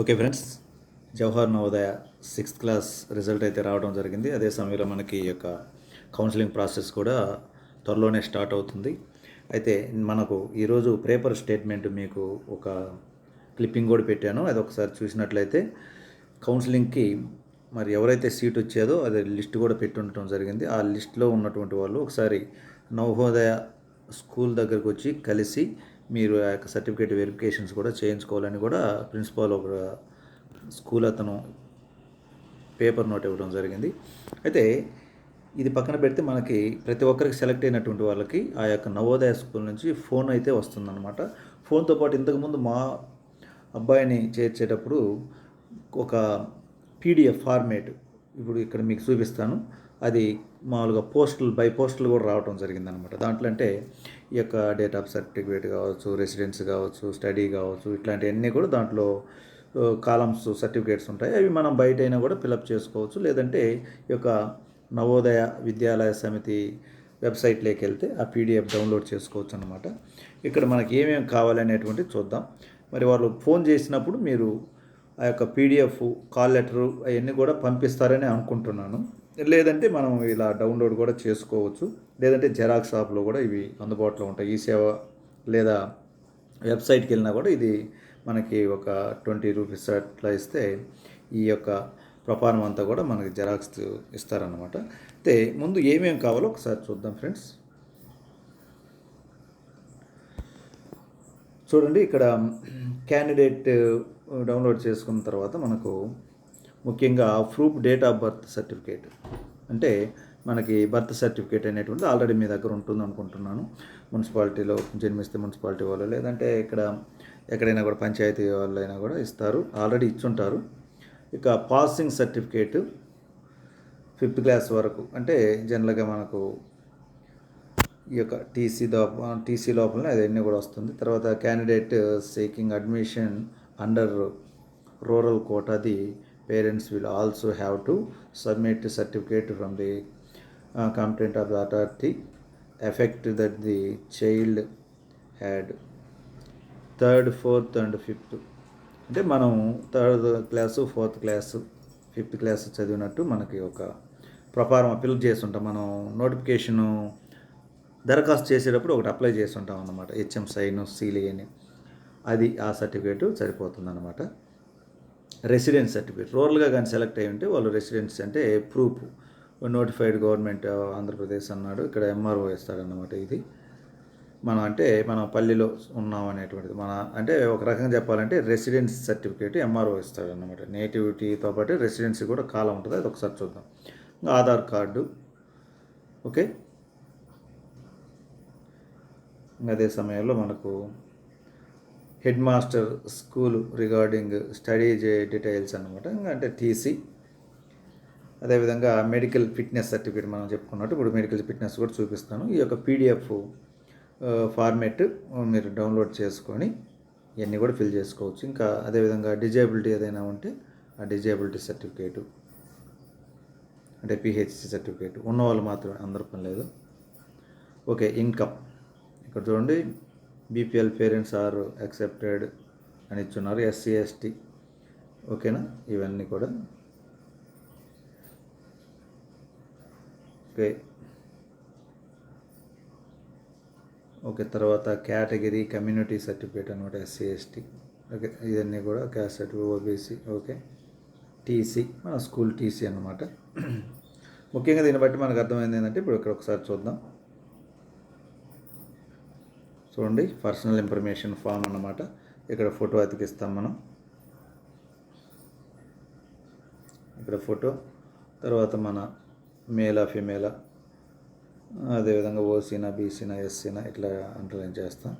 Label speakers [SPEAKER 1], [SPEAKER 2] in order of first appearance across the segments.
[SPEAKER 1] Okay friends Jawahar Navodaya sixth class result అయితే రావడం జరిగింది. అదే సమయంలో మనకి ఈ యొక్క కౌన్సిలింగ్ ప్రాసెస్ కూడా త్వరలోనే స్టార్ట్ అవుతుంది. అయితే మనకు ఈరోజు పేపర్ స్టేట్మెంట్ మీకు ఒక క్లిప్పింగ్ కూడా పెట్టాను. అది ఒకసారి చూసినట్లయితే కౌన్సిలింగ్కి మరి ఎవరైతే సీట్ వచ్చేదో అది లిస్ట్ కూడా పెట్టి ఉండటం జరిగింది. ఆ లిస్ట్లో ఉన్నటువంటి వాళ్ళు ఒకసారి నవోదయ స్కూల్ దగ్గరకు వచ్చి కలిసి మీరు ఆ యొక్క సర్టిఫికేట్ వెరిఫికేషన్స్ కూడా చేయించుకోవాలని కూడా ప్రిన్సిపాల్ ఒక స్కూల్ అతను పేపర్ నోట్ ఇవ్వడం జరిగింది. అయితే ఇది పక్కన పెడితే మనకి ప్రతి ఒక్కరికి సెలెక్ట్ అయినటువంటి వాళ్ళకి ఆ యొక్క నవోదయ స్కూల్ నుంచి ఫోన్ అయితే వస్తుందన్నమాట. ఫోన్తో పాటు ఇంతకుముందు మా అబ్బాయిని చేర్చేటప్పుడు ఒక పీడిఎఫ్ ఫార్మేట్ ఇప్పుడు ఇక్కడ మీకు చూపిస్తాను. అది మామూలుగా పోస్టులు బై పోస్టులు కూడా రావడం జరిగిందనమాట. దాంట్లో అంటే ఈ యొక్క డేట్ ఆఫ్ సర్టిఫికేట్ కావచ్చు రెసిడెన్స్ కావచ్చు స్టడీ కావచ్చు ఇట్లాంటివన్నీ కూడా దాంట్లో కాలమ్స్ సర్టిఫికేట్స్ ఉంటాయి. అవి మనం బయట అయినా కూడా ఫిలప్ చేసుకోవచ్చు. లేదంటే ఈ యొక్క నవోదయ విద్యాలయ సమితి వెబ్సైట్లోకి వెళ్తే ఆ పీడిఎఫ్ డౌన్లోడ్ చేసుకోవచ్చు అనమాట ఇక్కడ మనకి ఏమేమి కావాలనేటువంటిది చూద్దాం. మరి వాళ్ళు ఫోన్ చేసినప్పుడు మీరు ఆ యొక్క పీడిఎఫ్ కాల్ లెటరు అవన్నీ కూడా పంపిస్తారని అనుకుంటున్నాను. లేదంటే మనం ఇలా డౌన్లోడ్ కూడా చేసుకోవచ్చు. లేదంటే జెరాక్స్ షాప్లో కూడా ఇవి అందుబాటులో ఉంటాయి. ఈ సేవ లేదా వెబ్సైట్కి వెళ్ళినా కూడా ఇది మనకి ఒక ట్వంటీ రూపీస్ అట్లా ఇస్తే ఈ యొక్క ప్రపారం అంతా కూడా మనకి జెరాక్స్ ఇస్తారనమాట అయితే ముందు ఏమేమి కావాలో ఒకసారి చూద్దాం ఫ్రెండ్స్. చూడండి ఇక్కడ క్యాండిడేట్ డౌన్లోడ్ చేసుకున్న తర్వాత మనకు ముఖ్యంగా proof date of birth certificate. అంటే మనకి బర్త్ సర్టిఫికేట్ అనేటువంటిది ఆల్రెడీ మీ దగ్గర ఉంటుంది అనుకుంటున్నాను. మున్సిపాలిటీలో జన్మిస్తే మున్సిపాలిటీ వాళ్ళు లేదంటే ఇక్కడ ఎక్కడైనా కూడా పంచాయతీ వాళ్ళు అయినా కూడా ఇస్తారు. ఆల్రెడీ ఇచ్చుంటారు. ఇక పాసింగ్ సర్టిఫికేట్ ఫిఫ్త్ క్లాస్ వరకు అంటే జనరల్గా మనకు ఈ యొక్క టీసీ లోప టీసీ లోపలనే అదన్నీ కూడా వస్తుంది. తర్వాత candidate seeking admission under rural quota అది parents will also have to submit certificate from the complaint of the authority effect that the child had third fourth and fifth అంటే మనం third class fourth class fifth class చదివినట్టు మనకి ఒక ప్రపారం appeal చేస్తుంటాం. మనం notification దరఖాస్తు చేసేటప్పుడు ఒకటి అప్లై చేస్తుంటాం అన్నమాట. హెచ్ఎం సైన్ సీలీ అని అది ఆ సర్టిఫికేట్ సరిపోతుంది అనమాట రెసిడెన్స్ సర్టిఫికేట్. రూరల్గా కానీ సెలెక్ట్ అయి ఉంటే వాళ్ళు రెసిడెన్స్ అంటే ప్రూఫ్. నోటిఫైడ్ గవర్నమెంట్ ఆంధ్రప్రదేశ్ అన్నాడు. ఇక్కడ ఎంఆర్ఓ ఇస్తాడన్నమాట ఇది. మనం అంటే మనం పల్లిలో ఉన్నాం అనేటువంటిది. మన అంటే ఒక రకంగా చెప్పాలంటే రెసిడెన్స్ సర్టిఫికేట్ ఎంఆర్ఓ ఇస్తాడన్నమాట నేటివిటీతో పాటు రెసిడెన్సీ కూడా కాలం ఉంటుంది. అది ఒకసారి చూద్దాం. ఆధార్ కార్డు. ఓకే? అదే సమయంలో మనకు head master school regarding study details అనమాట అంటే టీసీ. అదేవిధంగా మెడికల్ ఫిట్నెస్ సర్టిఫికేట్ మనం చెప్పుకున్నట్టు ఇప్పుడు మెడికల్ ఫిట్నెస్ కూడా చూపిస్తాను. ఈ యొక్క పీడిఎఫ్ ఫార్మెట్ మీరు డౌన్లోడ్ చేసుకొని ఇవన్నీ కూడా ఫిల్ చేసుకోవచ్చు. ఇంకా అదేవిధంగా డిజేబిలిటీ ఏదైనా ఉంటే ఆ డిజేబిలిటీ సర్టిఫికేటు అంటే పిహెచ్సి సర్టిఫికేట్ ఉన్నవాళ్ళు మాత్రమే అందరూ పని లేదు. Okay income. ఇక్కడ చూడండి బీపీఎల్ పేరెంట్స్ ఆర్ యాక్సెప్టెడ్ అని ఇచ్చున్నారు ఎస్సీ ఎస్టీ ఓకేనా? ఇవన్నీ కూడా. ఓకే. ఓకే తర్వాత కేటగిరీ కమ్యూనిటీ సర్టిఫికేట్ అనమాట ఎస్సీ ఎస్టీ ఓకే ఇవన్నీ కూడా caste certificate OBC okay. TC మన స్కూల్ టీసీ అనమాట ముఖ్యంగా దీన్ని బట్టి మనకు అర్థమైంది ఏంటంటే ఇప్పుడు ఇక్కడ ఒకసారి చూద్దాం. చూడండి పర్సనల్ ఇన్ఫర్మేషన్ ఫామ్ అన్నమాట. ఇక్కడ ఫోటో అతికిస్తాం మనం. ఇక్కడ ఫోటో తర్వాత మన మేలా ఫిమేలా అదేవిధంగా ఓసీనా బీసీనా ఎస్సీనా ఇట్లా అండర్లైన్ చేస్తాం.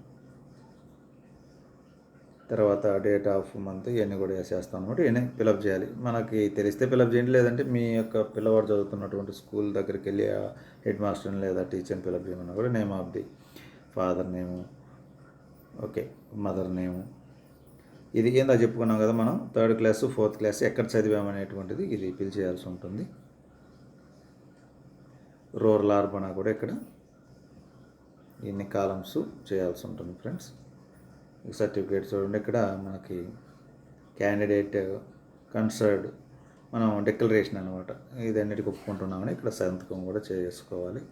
[SPEAKER 1] తర్వాత డేట్ ఆఫ్ మంత్ ఇవన్నీ కూడా వేసేస్తాం అనమాట ఇవన్నీ ఫిలప్ చేయాలి. మనకి తెలిస్తే ఫిలప్ చేయండి లేదంటే మీ యొక్క పిల్లవాడు చదువుతున్నటువంటి స్కూల్ దగ్గరికి వెళ్ళి హెడ్ మాస్టర్ని లేదా టీచర్ని ఫిలప్ చేయమన్నా కూడా name of the father name. Okay mother name. ఇది ఏందో చెప్పుకున్నాం కదా మనం థర్డ్ క్లాసు ఫోర్త్ క్లాస్ ఎక్కడ చదివామనేటువంటిది ఇది ఫిల్ చేయాల్సి ఉంటుంది. రూరల్ ఆర్బనా కూడా ఇక్కడ ఇన్ని కాలమ్స్ చేయాల్సి ఉంటుంది ఫ్రెండ్స్. సర్టిఫికేట్ చూడండి ఇక్కడ మనకి క్యాండిడేట్ కన్సర్డ్ మనం డిక్లరేషన్ అనమాట ఇదన్నిటికి ఒప్పుకుంటున్నామని ఇక్కడ సంతకం కూడా చేసుకోవాలి.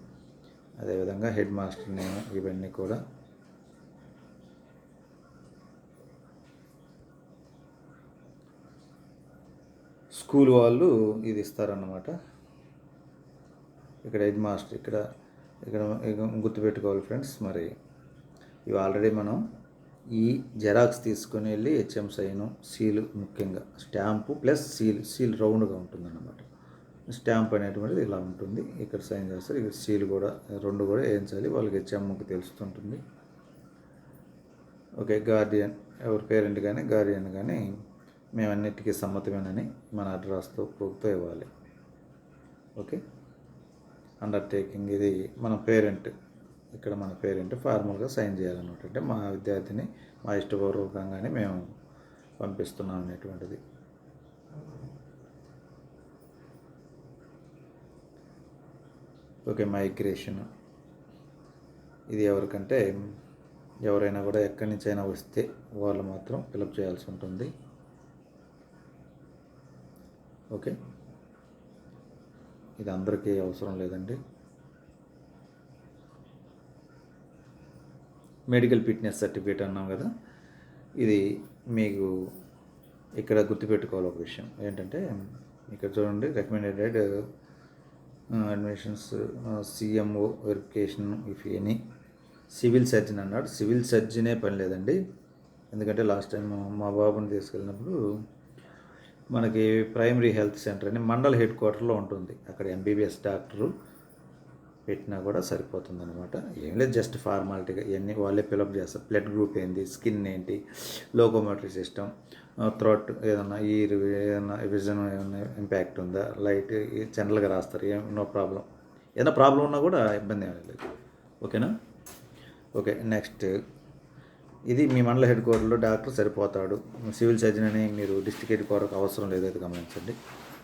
[SPEAKER 1] అదేవిధంగా హెడ్ మాస్టర్ నేమ్ ఇవన్నీ కూడా. స్కూల్ వాళ్ళు ఇది ఇస్తారన్నమాట. ఇక్కడ హెడ్ మాస్టర్ ఇక్కడ ఇక్కడ గుర్తుపెట్టుకోవాలి ఫ్రెండ్స్ మరి. ఇవి ఆల్రెడీ మనం ఈ జెరాక్స్ తీసుకొని వెళ్ళి హెచ్ఎం సైను సీలు ముఖ్యంగా స్టాంపు ప్లస్ సీల్ సీల్ రౌండ్గా ఉంటుందన్నమాట. స్టాంప్ అనేటువంటిది ఇలా ఉంటుంది. ఇక్కడ సైన్ చేస్తారు. ఇక్కడ సీల్ కూడా రెండు కూడా వేయించాలి. వాళ్ళకి హెచ్ఎంకి తెలుస్తుంటుంది. Okay guardian. ఎవరి పేరెంట్ కానీ గార్డియన్ కానీ మేమన్నిటికీ సమ్మతమేనని మన అడ్రస్తో ప్రూఫ్తో ఇవ్వాలి. ఓకే? అండర్టేకింగ్ ఇది మన పేరెంట్. ఇక్కడ మన పేరెంట్ ఫార్మల్గా సైన్ చేయాలన్నమాట అంటే మా విద్యార్థిని మా ఇష్టపూర్వకంగానే మేము పంపిస్తున్నాం అనేటువంటిది. ఓకే మైగ్రేషన్ ఇది ఎవరికంటే ఎవరైనా కూడా ఎక్కడి నుంచి అయినా వస్తే వాళ్ళు మాత్రం ఫిలప్ చేయాల్సి ఉంటుంది. ఓకే? ఇది అందరికీ అవసరం లేదండి. మెడికల్ ఫిట్నెస్ సర్టిఫికేట్ అన్నాం కదా? ఇది మీకు ఇక్కడ గుర్తుపెట్టుకోవాలి ఒక విషయం. ఏంటంటే ఇక్కడ చూడండి recommended admissions CMO verification if any civil surgeon అన్నాడు. సివిల్ సర్జనే పని లేదండి. ఎందుకంటే లాస్ట్ టైం మా బాబుని తీసుకెళ్ళినప్పుడు మనకి ప్రైమరీ హెల్త్ సెంటర్ అని మండల్ హెడ్ క్వార్టర్లో ఉంటుంది. అక్కడ ఎంబీబీఎస్ డాక్టరు పెట్టినా కూడా సరిపోతుంది అనమాట ఏం లేదు జస్ట్ ఫార్మాలిటీగా ఇవన్నీ వాళ్ళే ఫిలప్ చేస్తారు. బ్లడ్ గ్రూప్ ఏంటి స్కిన్ ఏంటి లోకోమోటరీ సిస్టమ్ థ్రోట్ ఏదన్నా ఈ ఏదన్నా విజన్ ఏమైనా ఇంపాక్ట్ ఉందా లైట్ జనరల్గా రాస్తారు. ఏం నో ప్రాబ్లం ఏదైనా ప్రాబ్లం ఉన్నా కూడా ఇబ్బంది ఏమీ లేదు. ఓకేనా? ఓకే నెక్స్ట్ ఇది మీ మండల హెడ్ క్వార్టర్లో డాక్టర్ సరిపోతాడు. సివిల్ సర్జన్ అని మీరు డిస్ట్రిక్ట్ హెడ్ క్వార్టర్కి అవసరం లేదు అది గమనించండి.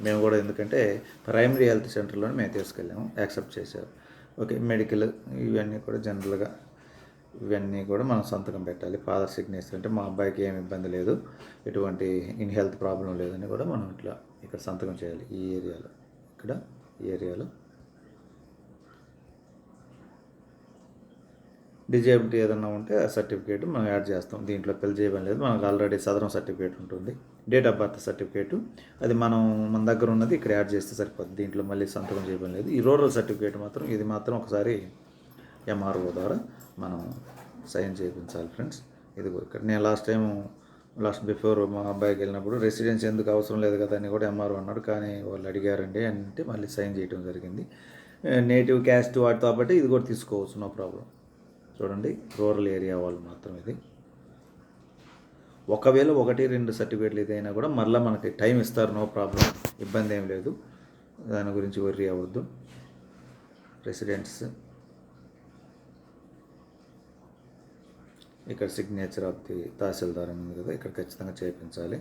[SPEAKER 1] మేము కూడా ఎందుకంటే ప్రైమరీ హెల్త్ సెంటర్లోనే మేము తీసుకెళ్ళాము. యాక్సెప్ట్ చేశారు. ఓకే మెడికల్ ఇవన్నీ కూడా జనరల్గా ఇవన్నీ కూడా మనం సంతకం పెట్టాలి. ఫాదర్ సిగ్నేచర్ అంటే మా అబ్బాయికి ఏమి ఇబ్బంది లేదు. ఎటువంటి ఇన్ హెల్త్ ప్రాబ్లం లేదని కూడా మనం ఇట్లా ఇక్కడ సంతకం చేయాలి. ఈ ఏరియాలో ఇక్కడ ఈ ఏరియాలో. డిజేబిలిటీ ఏదన్నా ఉంటే ఆ సర్టిఫికేట్ మనం యాడ్ చేస్తాం. దీంట్లో పెళ్ళి చేయడం లేదు. మనకు ఆల్రెడీ సదరం సర్టిఫికేట్ ఉంటుంది. డేట్ ఆఫ్ బర్త్ సర్టిఫికేట్ అది మనం మన దగ్గర ఉన్నది ఇక్కడ యాడ్ చేస్తే సరిపోతుంది. దీంట్లో మళ్ళీ సంతకం చేయడం లేదు. ఈ రూరల్ సర్టిఫికేట్ మాత్రం ఇది మాత్రం ఒకసారి ఎంఆర్ఓ ద్వారా మనం సైన్ చేయించాలి ఫ్రెండ్స్ ఇది ఇక్కడ. నేను లాస్ట్ టైం లాస్ట్ బిఫోర్ మా అబ్బాయికి వెళ్ళినప్పుడు రెసిడెన్స్ ఎందుకు అవసరం లేదు కదా అని కూడా ఎంఆర్ఓ అన్నాడు. కానీ వాళ్ళు అడిగారండి అంటే మళ్ళీ సైన్ చేయడం జరిగింది. నేటివ్ క్యాస్ట్ వాటితో కాబట్టి ఇది కూడా తీసుకోవచ్చు. నో ప్రాబ్లం చూడండి. రూరల్ ఏరియా వాళ్ళు మాత్రం ఇది. ఒకవేళ ఒకటి రెండు సర్టిఫికేట్లు ఏదైనా కూడా మళ్ళీ మనకి టైం ఇస్తారు నో ప్రాబ్లం ఇబ్బంది ఏం లేదు. దాని గురించి వర్రీ అవ్వద్దు. రెసిడెంట్స్ ఇక్కడ సిగ్నేచర్ ఆఫ్ ది తహసీల్దార్ ఉంది కదా ఇక్కడ ఖచ్చితంగా చేయించాలి.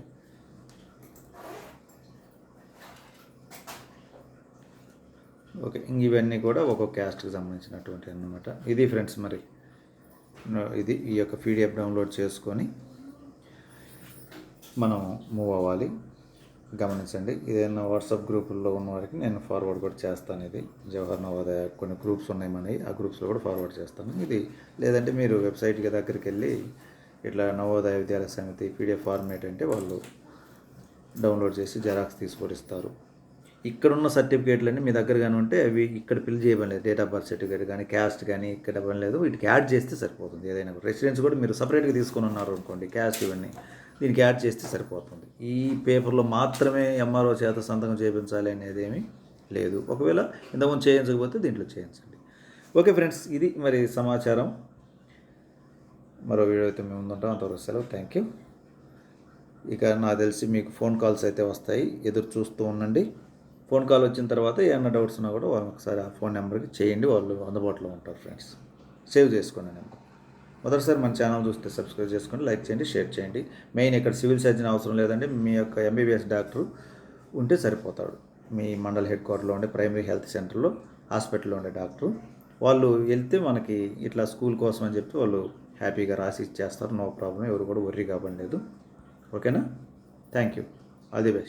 [SPEAKER 1] ఓకే ఇంక ఇవన్నీ కూడా ఒక్కొక్క క్యాస్ట్కి సంబంధించినటువంటి అన్నమాట. ఇది ఫ్రెండ్స్ మరి ఇది ఈ యొక్క పీడిఎఫ్ డౌన్లోడ్ చేసుకొని మనం మూవ్ అవ్వాలి. గమనించండి. ఏదైనా వాట్సాప్ గ్రూపుల్లో ఉన్న వారికి నేను ఫార్వర్డ్ కూడా చేస్తాను ఇది. జవహర్ నవోదయ కొన్ని గ్రూప్స్ ఉన్నాయి మనవి. ఆ గ్రూప్స్లో కూడా ఫార్వర్డ్ చేస్తాను. ఇది లేదంటే మీరు వెబ్సైట్కి దగ్గరికి వెళ్ళి ఇట్లా నవోదయ విద్యాలయ సమితి పీడిఎఫ్ ఫార్మేట్ అంటే వాళ్ళు డౌన్లోడ్ చేసి జెరాక్స్ తీసుకొని ఇస్తారు ఇక్కడున్న సర్టిఫికేట్లన్నీ మీ దగ్గర కానీ ఉంటే అవి ఇక్కడ ఫిల్ చేయడం లేదు డేట్ ఆఫ్ బర్త్ సర్టిఫికేట్ కానీ క్యాస్ట్ కానీ ఇక్కడ పని లేదు. వీటికి యాడ్ చేస్తే సరిపోతుంది. ఏదైనా రెసిడెన్స్ కూడా మీరు సపరేట్గా తీసుకొని ఉన్నారు అనుకోండి క్యాస్ట్ ఇవన్నీ. దీనికి యాడ్ చేస్తే సరిపోతుంది. ఈ పేపర్లో మాత్రమే ఎంఆర్ఓ చేత సంతకం చేయించాలి అనేది ఏమీ లేదు. ఒకవేళ ఇంతకుముందు చేయించకపోతే దీంట్లో చేయించండి. ఓకే ఫ్రెండ్స్ ఇది మరి సమాచారం. మరో వీడియో అయితే మేము ఉందంటాం అంతవరకు సెలవు. థ్యాంక్ యూ ఇక నాకు తెలిసి మీకు ఫోన్ కాల్స్ అయితే వస్తాయి. ఎదురు చూస్తూ ఉండండి. ఫోన్ కాల్ వచ్చిన తర్వాత ఏమైనా డౌట్స్ ఉన్నా కూడా వాళ్ళు ఒకసారి ఆ ఫోన్ నెంబర్కి చేయండి. వాళ్ళు అందుబాటులో ఉంటారు ఫ్రెండ్స్. సేవ్ చేసుకోండి నెంబర్ మొదటిసారి మన ఛానల్ చూస్తే సబ్స్క్రైబ్ చేసుకోండి లైక్ చేయండి షేర్ చేయండి. మెయిన్ ఇక్కడ సివిల్ సర్జన్ అవసరం లేదంటే మీ యొక్క ఎంబీబీఎస్ డాక్టర్ ఉంటే సరిపోతాడు. మీ మండల్ హెడ్ క్వార్టర్లో ఉండే ప్రైమరీ హెల్త్ సెంటర్లో హాస్పిటల్లో ఉండే డాక్టర్. వాళ్ళు వెళ్తే మనకి ఇట్లా స్కూల్ కోసం అని చెప్పి వాళ్ళు హ్యాపీగా రాసి ఇచ్చేస్తారు. నో ప్రాబ్లం ఎవరు కూడా వర్రీ కావడం లేదు. ఓకేనా? Thank you. All the best.